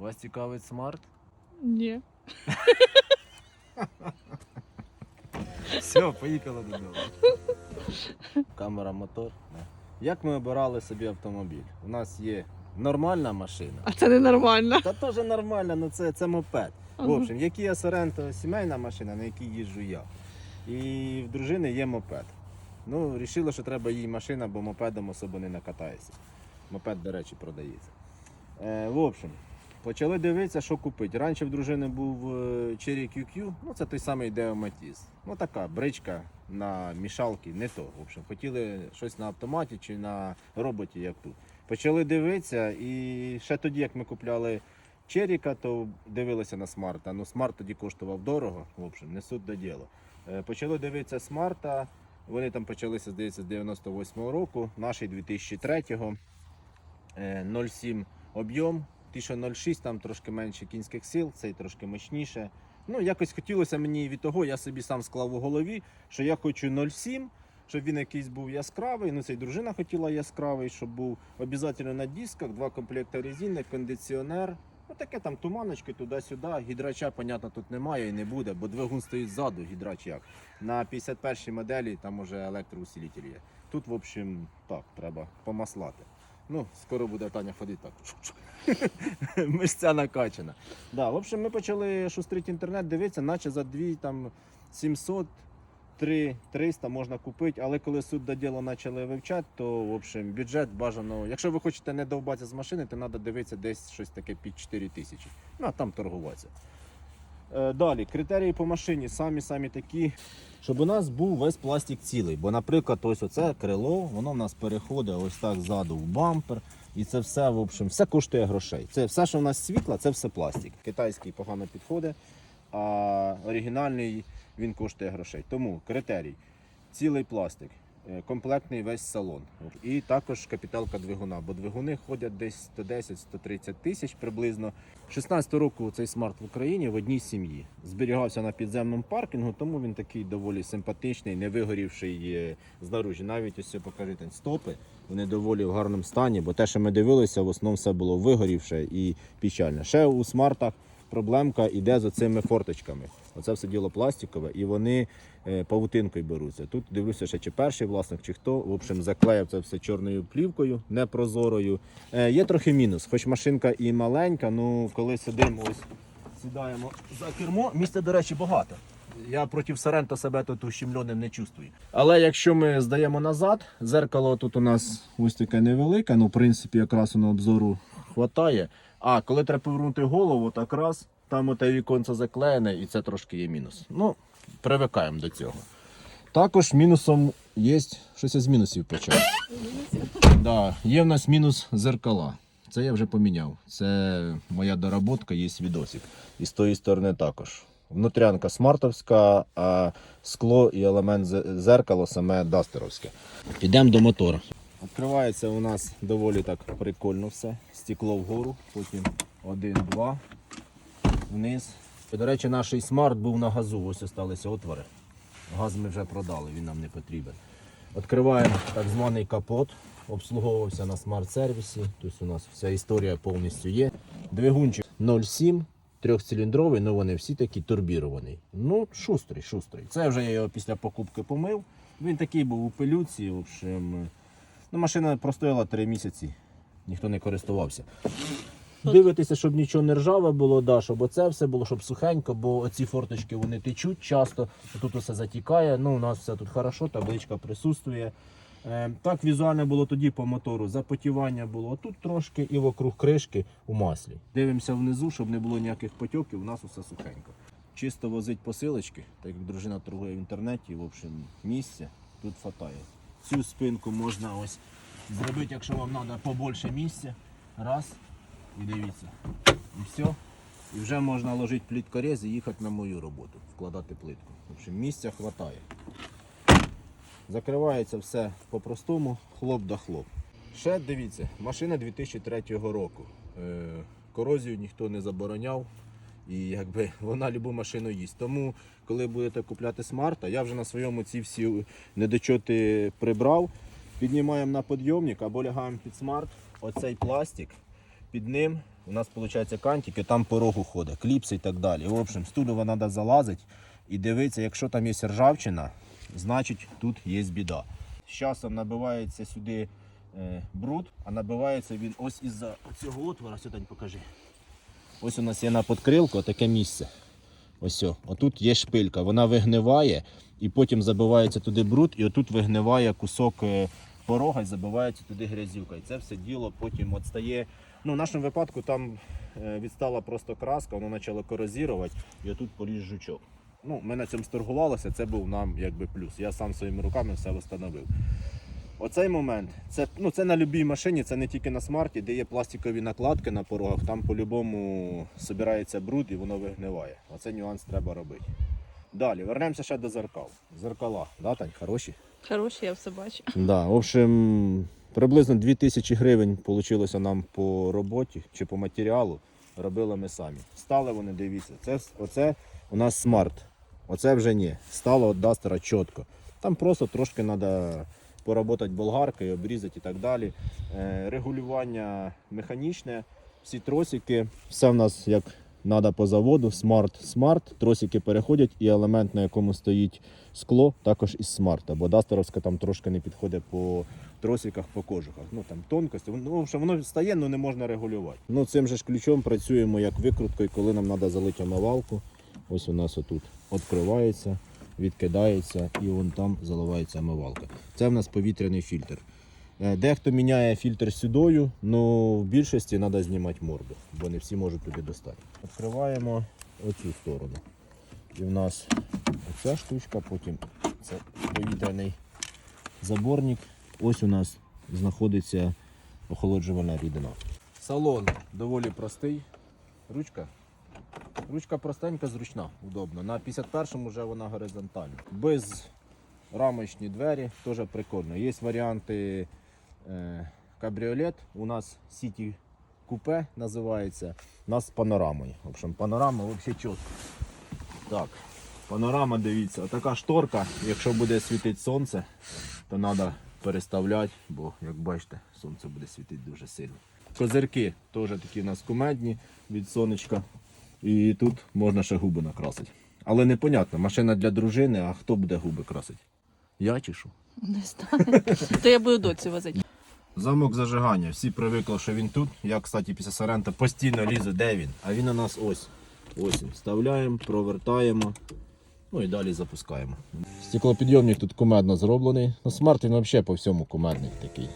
Вас цікавить смарт? Ні. Все, поїхали додому. Камера, мотор. Як ми обирали собі автомобіль? У нас є нормальна машина. А це ненормально. Та теж нормальна, ну це, це мопед. В общем, які я Соренто сімейна машина, на якій їжджу я. І в дружини є мопед. Ну, вирішили, що треба їй машина, бо мопедом особо не накатається. Мопед, до речі, продається. Е, в общем, почали дивитися, що купити. Раніше в дружини був е, Cherry QQ, ну це той самий Deo Matiz. Ну така бричка на мішалки, не то. В общем, хотіли щось на автоматі чи на роботі, як тут. Почали дивитися, і ще тоді, як ми купляли Черіка, то дивилися на смарта. Ну, смарт тоді коштував дорого, в общем, не суть до діла. Е, Почали дивитися смарта. Вони там почалися, здається, з 98-го року, наший 2003-го. Е, 0,7 об'єм, ті, що 0,6, там трошки менше кінських сил, цей трошки мощніше. Ну, якось хотілося мені від того, я собі сам склав у голові, що я хочу 0,7, щоб він якийсь був яскравий. Ну, це й дружина хотіла яскравий, щоб був обов'язково на дисках, два комплекти резини, кондиціонер. Ну, таке там туманочки туди-сюди. Гідрача, понятно, тут немає і не буде, бо двигун стоїть ззаду, гідрач як. На 51-й моделі там уже електроусилитель є. Тут, в общем, так, треба помаслати. Ну, скоро буде Таня ходити так. Мишця накачана. Да, в общем, ми почали шустрити інтернет, дивитися, наче за 2 там 700 3 300 можна купити, але коли суд до діла почали вивчати, то в общем, бюджет бажано. Якщо ви хочете не довбатися з машини, то треба дивитися десь щось таке під 4 тисячі. Ну, а там торгуватися. Е, Далі, критерії по машині самі-самі такі, щоб у нас був весь пластик цілий. Бо, наприклад, ось оце крило, воно в нас переходить ось так ззаду в бампер. І це все, в общем, все коштує грошей. Це все, що в нас світло, це все пластик. Китайський погано підходить, а оригінальний він коштує грошей. Тому критерій: цілий пластик, комплектний весь салон. І також капіталка двигуна, бо двигуни ходять десь 110-130 тисяч приблизно. 16 року цей смарт в Україні в одній сім'ї. Зберігався на підземному паркінгу, тому він такий доволі симпатичний, не вигорівший е, знаружі. Навіть ось покажите стопи, вони доволі в гарному стані, бо те, що ми дивилися, в основному все було вигорівше і печальне. Ще у смартах проблемка йде з оцими форточками. Оце все діло пластикове, і вони е, павутинкою беруться. Тут дивлюся, ще чи перший власник, чи хто. В общем, заклеїв це все чорною плівкою, непрозорою. Е, є трохи мінус, хоч машинка і маленька, ну коли сидимо, ось сідаємо за кермо, місця, до речі, багато. Я проти Сорента себе тут ущемленим не чувствую. Але якщо ми здаємо назад, зеркало тут у нас ось таке невелике, ну в принципі якраз воно обзору хватає. А коли треба повернути голову, так раз, там оте віконце заклеєне і це трошки є мінус. Ну, привикаємо до цього. Також мінусом є, щось з мінусів почав. Да, є в нас мінус зеркала. Це я вже поміняв. Це моя доработка, є відосик. І з тої сторони також. Внутрянка смартовська, а скло і елемент зе- зеркало саме дастеровське. Підемо до мотора. Відкривається у нас доволі так прикольно все. Стекло вгору, потім один, два, вниз. До речі, наш смарт був на газу, ось залишилися отвори. Газ ми вже продали, він нам не потрібен. Відкриваємо так званий капот. Обслуговувався на смарт-сервісі. Тобто у нас вся історія повністю є. Двигунчик 0,7, трьохциліндровий, але вони всі такі турбірований. Ну, шустрий, шустрий. Це вже я його після покупки помив. Він такий був у пилюці. В общем, ну, машина простояла 3 місяці, ніхто не користувався. Дивитися, щоб нічого не ржаве було, да, щоб оце все було, щоб сухенько, бо оці форточки вони течуть часто, тут усе затікає. Ну, у нас все тут хорошо, табличка присутствує. Е, так візуально було тоді по мотору. Запотівання було тут трошки і вокруг кришки у маслі. Дивимося внизу, щоб не було ніяких потьоків, у нас усе сухенько. Чисто возить посилочки, так як дружина торгує в інтернеті, в общем, місця тут хватає. Цю спинку можна ось зробити, якщо вам треба побольше місця. Раз. І дивіться. І все. І вже можна ложити пліткорез і їхати на мою роботу, вкладати плитку. В общем, місця вистачає. Закривається все по-простому, хлоп да хлоп. Ще дивіться, машина 2003 року. Е, корозію ніхто не забороняв. І якби вона любу машину їсть. Тому, коли будете купляти смарта, я вже на своєму ці всі недочоти прибрав. Піднімаємо на підйомник або лягаємо під смарт. Оцей пластик, під ним у нас виходить кантики, там порогу ходить, кліпси і так далі. В общем, з тулова треба залазити і дивитися, якщо там є ржавчина, значить тут є біда. З часом набивається сюди е, бруд, а набивається він ось із-за цього отвора, сюди покажи. Ось у нас є на подкрилку таке місце. Ось отут є шпилька, вона вигниває і потім забивається туди бруд, і отут вигниває кусок е, порога і забивається туди грязюка. І це все діло потім от стає. Ну, в нашому випадку там е, відстала просто краска, воно почало корозірувати, і отут поліз жучок. Ну, ми на цьому сторгувалися, це був нам якби плюс. Я сам своїми руками все встановив. Оцей момент, це, ну, це на будь-якій машині, це не тільки на смарті, де є пластикові накладки на порогах, там по-любому збирається бруд і воно вигниває. Оцей нюанс треба робити. Далі, вернемося ще до зеркал. Зеркала, да, Тань, хороші? Хороший, я все бачу. Да, в общем, приблизно 2000 гривень вийшло нам по роботі чи по матеріалу. Робили ми самі. Стали вони, дивіться, це, оце у нас смарт. Оце вже ні. Стало от дастера чітко. Там просто трошки треба поработати болгаркою, обрізати і так далі. Е, регулювання механічне, всі тросики, все в нас як треба по заводу, смарт, смарт. Тросики переходять і елемент, на якому стоїть скло, також із смарта, бо дастеровська там трошки не підходить по тросиках, по кожухах. Ну там тонкості. Ну, общем, воно стає, але не можна регулювати. Ну цим же ж ключом працюємо як викруткою, коли нам треба залити омивалку. Ось у нас отут відкривається, відкидається і вон там заливається омивалка. Це в нас повітряний фільтр. Е, Дехто міняє фільтр сюдою, але в більшості треба знімати морду, бо не всі можуть туди достати. Відкриваємо оцю сторону. І в нас оця штучка, потім це повітряний заборник. Ось у нас знаходиться охолоджувальна рідина. Салон доволі простий. Ручка. Ручка простенька, зручна, удобно. На 51-му вже вона горизонтальна. Без рамочні двері, теж прикольно. Є варіанти е, кабріолет. У нас City купе називається. У нас з панорамою. В общем, панорама взагалі чітко. Так, панорама, дивіться, така шторка, якщо буде світити сонце, то треба переставляти, бо, як бачите, сонце буде світити дуже сильно. Козирки теж такі у нас кумедні від сонечка. І тут можна ще губи накрасити. Але непонятно, машина для дружини, а хто буде губи красити? Я чи що? Не знаю. То я буду доці возити. Замок зажигання. Всі привикли, що він тут. Я, кстати, після Сорента постійно лізу, де він. А він у нас ось. Ось він. Вставляємо, провертаємо. Ну і далі запускаємо. Стеклопідйомник тут кумедно зроблений. Ну, смарт він взагалі по всьому кумедний такий.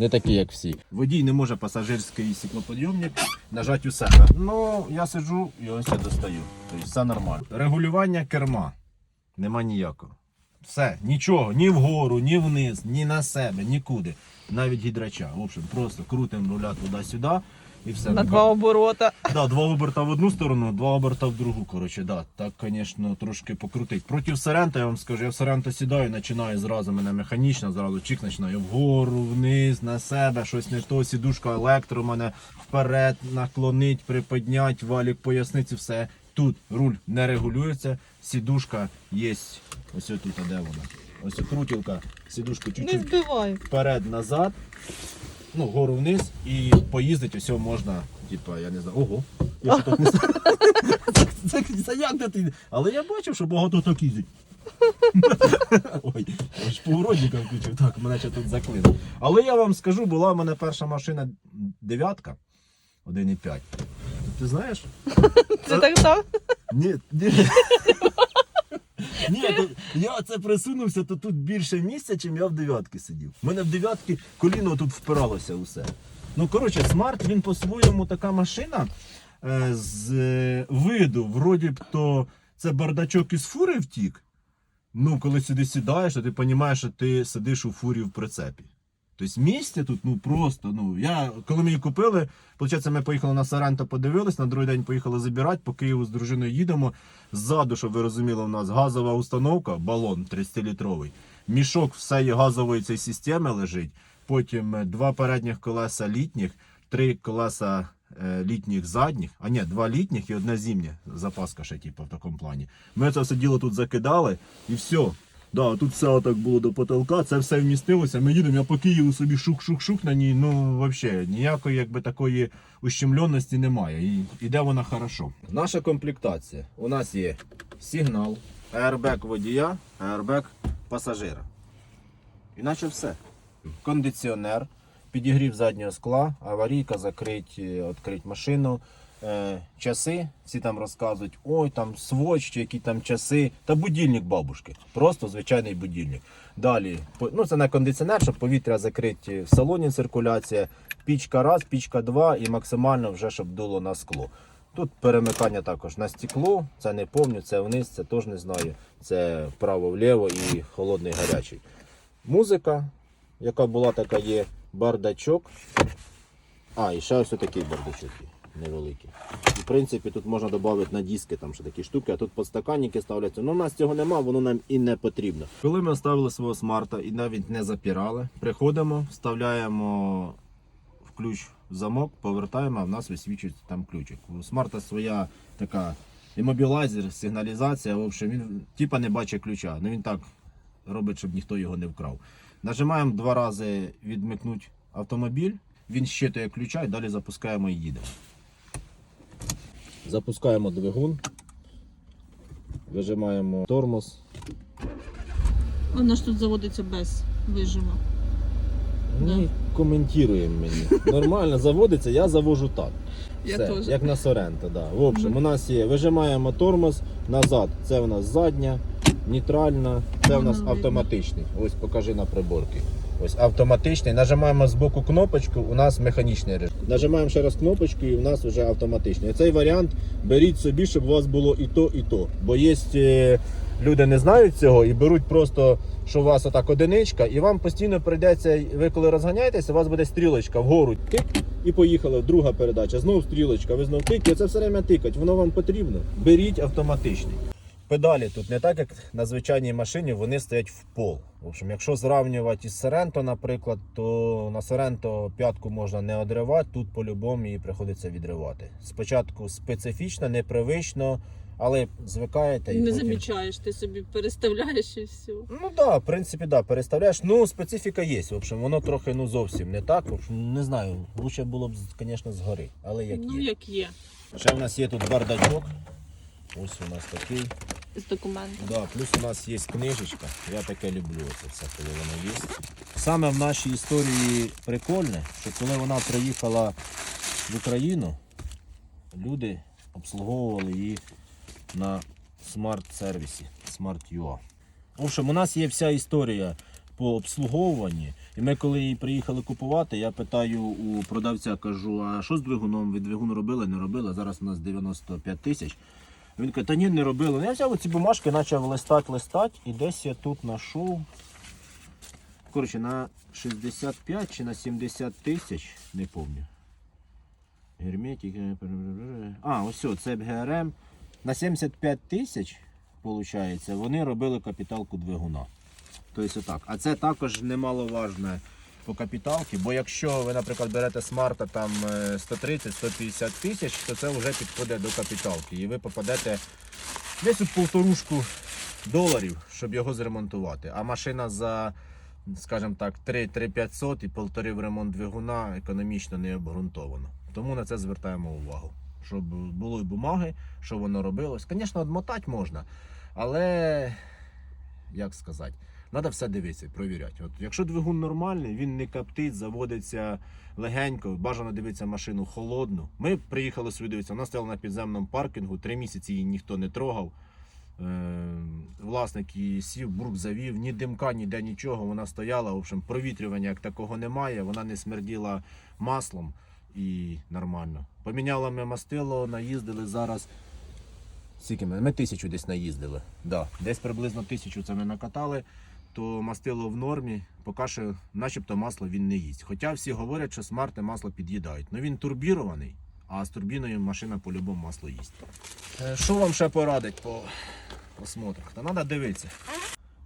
Не такий, як всі. Водій не може пасажирський сіклоподйомник нажати у себе. Ну, я сиджу і ось я достаю. Тобто все нормально. Регулювання керма. Нема ніякого. Все, нічого, ні вгору, ні вниз, ні на себе, нікуди. Навіть гідрача. В общем, просто крутимо руля туди-сюди і все. На два оборота. Да, два оберта в одну сторону, два оберта в другу. Коротше, да. Так, звісно, трошки покрутить. Проти Сорента, я вам скажу, я в Сорента сідаю, починаю зразу мене механічно, зразу чик починаю вгору, вниз, на себе, щось не то, сідушка електро мене вперед, наклонить, приподнять, валік поясниці, все. Тут руль не регулюється, сідушка є. Ось тут, а де вона? Ось крутілка, сідушку чуть-чуть вперед-назад, ну, вгору вниз і поїздити ось можна, типа, я не знаю, ого. Я ще тут не знаю. Це, це, це як де ти? Але я бачив, що багато так їздять. Ой, я ж поворотника включив, так, мене ще тут заклинило. Але я вам скажу, була в мене перша машина дев'ятка 1,5. Ти знаєш? Це так так? Ні, ні. Ні, то я це присунувся, то тут більше місця, чим я в дев'ятки сидів. У мене в дев'ятки коліно тут впиралося усе. Ну, коротше, смарт він по-своєму така машина е, з е, виду, вроді б то це бардачок із фури втік. Ну, коли сюди сідаєш, то ти розумієш, що ти сидиш у фурі в прицепі. Тобто місця тут ну просто. Ну, я, коли її купили, виходить, ми поїхали на Саренто, подивились, на другий день поїхали забирати, по Києву з дружиною їдемо. Ззаду, щоб ви розуміли, у нас газова установка, балон 30-літровий. Мішок всієї газової цієї системи лежить. Потім е, два передніх колеса літніх, три колеса е, літніх задніх, а ні, два літніх і одне зимнє. Запаска ще, типу, в такому плані. Ми це все діло тут закидали і все. Да, тут все отак було до потолка, це все вмістилося. Ми їдемо, я по Києву собі шук-шук-шук на ній. Ну, взагалі, ніякої якби такої ущемленості немає. І іде вона хорошо. Наша комплектація. У нас є сигнал, аербек водія, аербек пасажира. Іначе все. Кондиціонер, підігрів заднього скла, аварійка, закрить, е, відкрить машину. Е, часи, всі там розказують, ой, там своч, чи які там часи. Та будильник бабушки. Просто звичайний будильник. Далі, ну це не кондиціонер, щоб повітря закрити в салоні циркуляція. Пічка раз, пічка два і максимально вже щоб дуло на скло. Тут перемикання також на стекло, це не помню, це вниз, це теж не знаю. Це вправо-вліво і холодний гарячий. Музика, яка була, така є, бардачок. А, і ще ось такий бардачок є, невеликий. І, в принципі, тут можна додати на диски там ще такі штуки, а тут подстаканники ставляться. Ну, у нас цього нема, воно нам і не потрібно. Коли ми оставили свого смарта і навіть не запірали, приходимо, вставляємо в ключ в замок, повертаємо, а в нас висвічується там ключик. У смарта своя така імобілайзер, сигналізація. В общем, він типа не бачить ключа. Ну він так робить, щоб ніхто його не вкрав. Нажимаємо два рази відмикнути автомобіль, він щитує ключа і далі запускаємо і їдемо. Запускаємо двигун, вижимаємо тормоз. Вона ж тут заводиться без вижиму. Ми коментуємо мені. Нормально заводиться, я завожу так. Я Все, теж. Як на Соренто, да. В общем, у нас є, вижимаємо тормоз назад. Це у нас задня, нейтральна, це у нас автоматичний. Ось покажи на приборки. Ось автоматичний. Нажимаємо з боку кнопочку, у нас механічний режим. Нажимаємо ще раз кнопочку і у нас вже автоматичний. Цей варіант беріть собі, щоб у вас було і то, і то. Бо є е, люди не знають цього і беруть просто, що у вас отак одиничка, і вам постійно прийдеться, ви коли розганяєтеся, у вас буде стрілочка вгору. Тик, і поїхали. Друга передача. Знов стрілочка, ви знов тик, і це все время тикать. Воно вам потрібно. Беріть автоматичний. Педалі тут не так, як на звичайній машині, вони стоять в пол. В общем, якщо зрівнювати із Соренто, наприклад, то на Соренто п'ятку можна не одривати, тут по-любому її приходиться відривати. Спочатку специфічно, непривично, але звикаєте і Не потім... замічаєш, ти собі переставляєш і все. Ну так, да, в принципі, да, переставляєш. Ну, специфіка є. В общем, воно трохи ну зовсім не так. В общем, не знаю, лучше було б, звісно, згори, але як Ну, є. як є. Ще в нас є тут бардачок. Ось у нас такий. З документом. Да, плюс у нас є книжечка. Я таке люблю це все, коли воно є. Саме в нашій історії прикольне, що коли вона приїхала в Україну, люди обслуговували її на смарт-сервісі. В общем, у нас є вся історія по обслуговуванні. І ми, коли її приїхали купувати, я питаю у продавця, кажу, а що з двигуном? Ви двигун робили, не робили? Зараз у нас 95 тисяч. Він каже, та ні, не робили. Ну, Я взяв ці бумажки, почав листати, листати, і десь я тут знайшов. Коротше, на 65 чи на 70 тисяч, не пам'ятаю. Герметик. е, А, ось це ГРМ. На 75 тисяч, виходить, вони робили капіталку двигуна. Тобто отак. А це також немаловажне по капіталки, бо якщо ви, наприклад, берете смарта там е, 130-150 тисяч, то це вже підходить до капіталки. І ви попадете десь у полторушку доларів, щоб його зремонтувати. А машина за, скажімо так, 3-500 і полтори в ремонт двигуна економічно не обґрунтовано. Тому на це звертаємо увагу. Щоб було і бумаги, що воно робилось. Звісно, odмотати можна, але як сказати, треба все дивитися, провіряти. От, якщо двигун нормальний, він не коптить, заводиться легенько, бажано дивитися машину холодну. Ми приїхали сюди дивитися, вона стояла на підземному паркінгу, три місяці її ніхто не трогав. Е, Власник її сів, брук завів, ні димка, ніде нічого. Вона стояла. В общем, провітрювання як такого немає. Вона не смерділа маслом і нормально. Поміняли ми мастило, наїздили зараз. Скільки ми? Ми тисячу десь наїздили. Да. Десь приблизно тисячу це ми накатали, то мастило в нормі, поки що, начебто масло він не їсть. Хоча всі говорять, що смарти масло під'їдають. Ну він турбірований, а з турбіною машина по-любому масло їсть. Е, Що вам ще порадить по осмотрах? Та треба дивитися.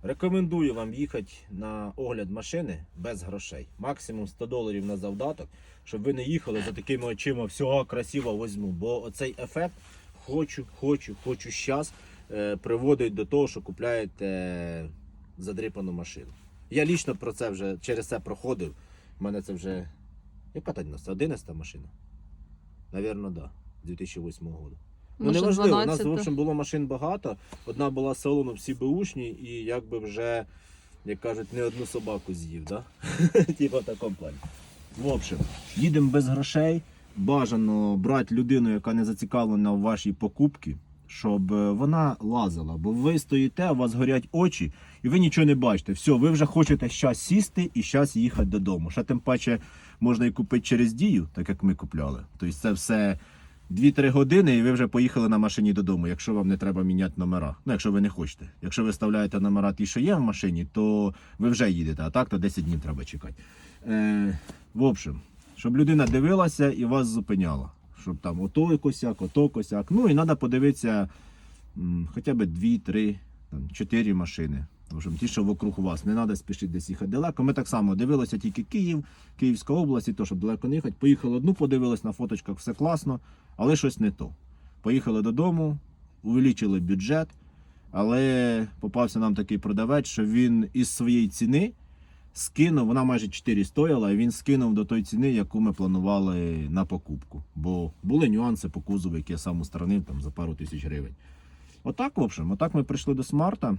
Рекомендую вам їхати на огляд машини без грошей. Максимум 100 доларів на завдаток, щоб ви не їхали за такими очима, всього красиво возьму. Бо оцей ефект хочу, хочу, хочу щас е, приводить до того, що купляєте задрипану машину. Я лічно про це вже через це проходив. У мене це вже. Яка та 11 машина? Навірно, так. Да. 2008 року. Ну, Може, неважливо, у нас, 12. в общем, було машин багато. Одна була салону всі беушні, і якби вже, як кажуть, не одну собаку з'їв, да? Типа в такому плані. В общем, їдемо без грошей. Бажано брати людину, яка не зацікавлена в вашій покупці, щоб е, вона лазила. Бо ви стоїте, у вас горять очі, і ви нічого не бачите. Все, ви вже хочете щас сісти і щас їхати додому. Ще тим паче можна і купити через дію, так як ми купляли. Тобто це все 2-3 години, і ви вже поїхали на машині додому, якщо вам не треба міняти номера. Ну, якщо ви не хочете. Якщо ви вставляєте номера ті, що є в машині, то ви вже їдете, а так то 10 днів треба чекати. Е, в общем, щоб людина дивилася і вас зупиняла. Щоб там ото косяк, ото косяк. Ну і треба подивитися хоча б 2-3, там, 4 машини. В ті, що вокруг вас, не треба спішити десь їхати далеко. Ми так само дивилися тільки Київ, Київська область, і то, щоб далеко не їхати. Поїхали одну, подивились на фоточках, все класно, але щось не то. Поїхали додому, увеличили бюджет, але попався нам такий продавець, що він із своєї ціни скинув, вона майже 4 стояла, і він скинув до тої ціни, яку ми планували на покупку. Бо були нюанси по кузову, які я сам устранив там, за пару тисяч гривень. Отак, в общем, отак ми прийшли до смарта.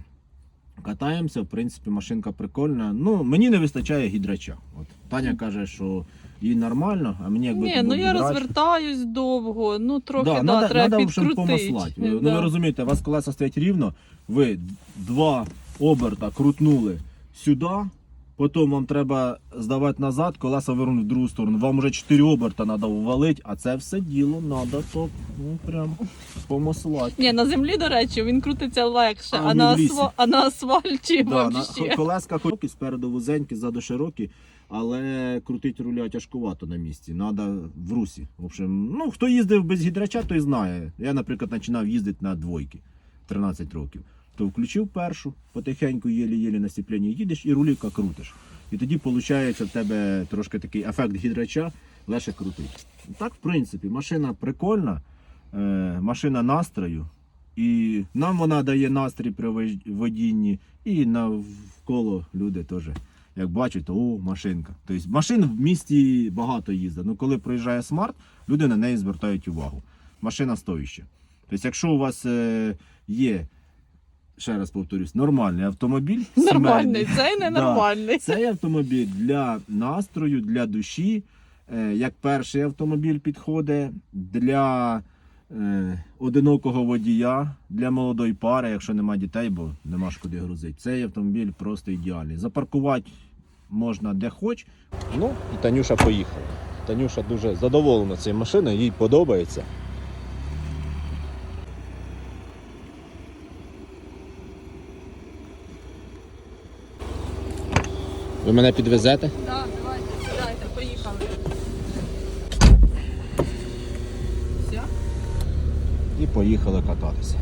Катаємося, в принципі, машинка прикольна. Ну, мені не вистачає гідрача. От Таня каже, що їй нормально, а мені якби Ні, ну я гідрач. розвертаюсь довго, ну трохи да, надо, треба надо, підкрутити. помаслати. Ну ви розумієте, у вас колеса стоять рівно, ви два оберта крутнули сюди, потім вам треба здавати назад, колеса вивернути в другу сторону. Вам вже 4 оберта треба ввалити, а це все діло треба то ну, прям помаслати. Ні, на землі, до речі, він крутиться легше, А, а, на, в лісі. асфа... а на асфальті Да, на вообще. колеска широкі, спереду вузенькі, ззаду широкі, але крутить руля тяжкувато на місці. Треба в русі. В общем, ну хто їздив без гідрача, той знає. Я, наприклад, починав їздити на двойки 13 років. То включив першу, потихеньку, єлі-єлі на сцепленні їдеш і руліка крутиш. І тоді виходить в тебе трошки такий ефект гідрача, легше крутить. Так, в принципі, машина прикольна, е, машина настрою. І нам вона дає настрій при водінні, і навколо люди теж. Як бачать, то о, машинка. Тобто машин в місті багато їздить. Ну коли проїжджає смарт, люди на неї звертають увагу. Машина стоїща. Тобто, якщо у вас е, є, ще раз повторюсь, нормальний автомобіль, Нормальний, сімейний, цей ненормальний. цей автомобіль для настрою, для душі, е, як перший автомобіль підходить для е, одинокого водія, для молодої пари, якщо нема дітей, бо нема ж куди грузити. Цей автомобіль просто ідеальний. Запаркувати можна де хоч. Ну, і Танюша поїхала. Танюша дуже задоволена цією машиною, їй подобається. Ви мене підвезете? Так, давайте, сідайте, поїхали. Все? І поїхали кататися.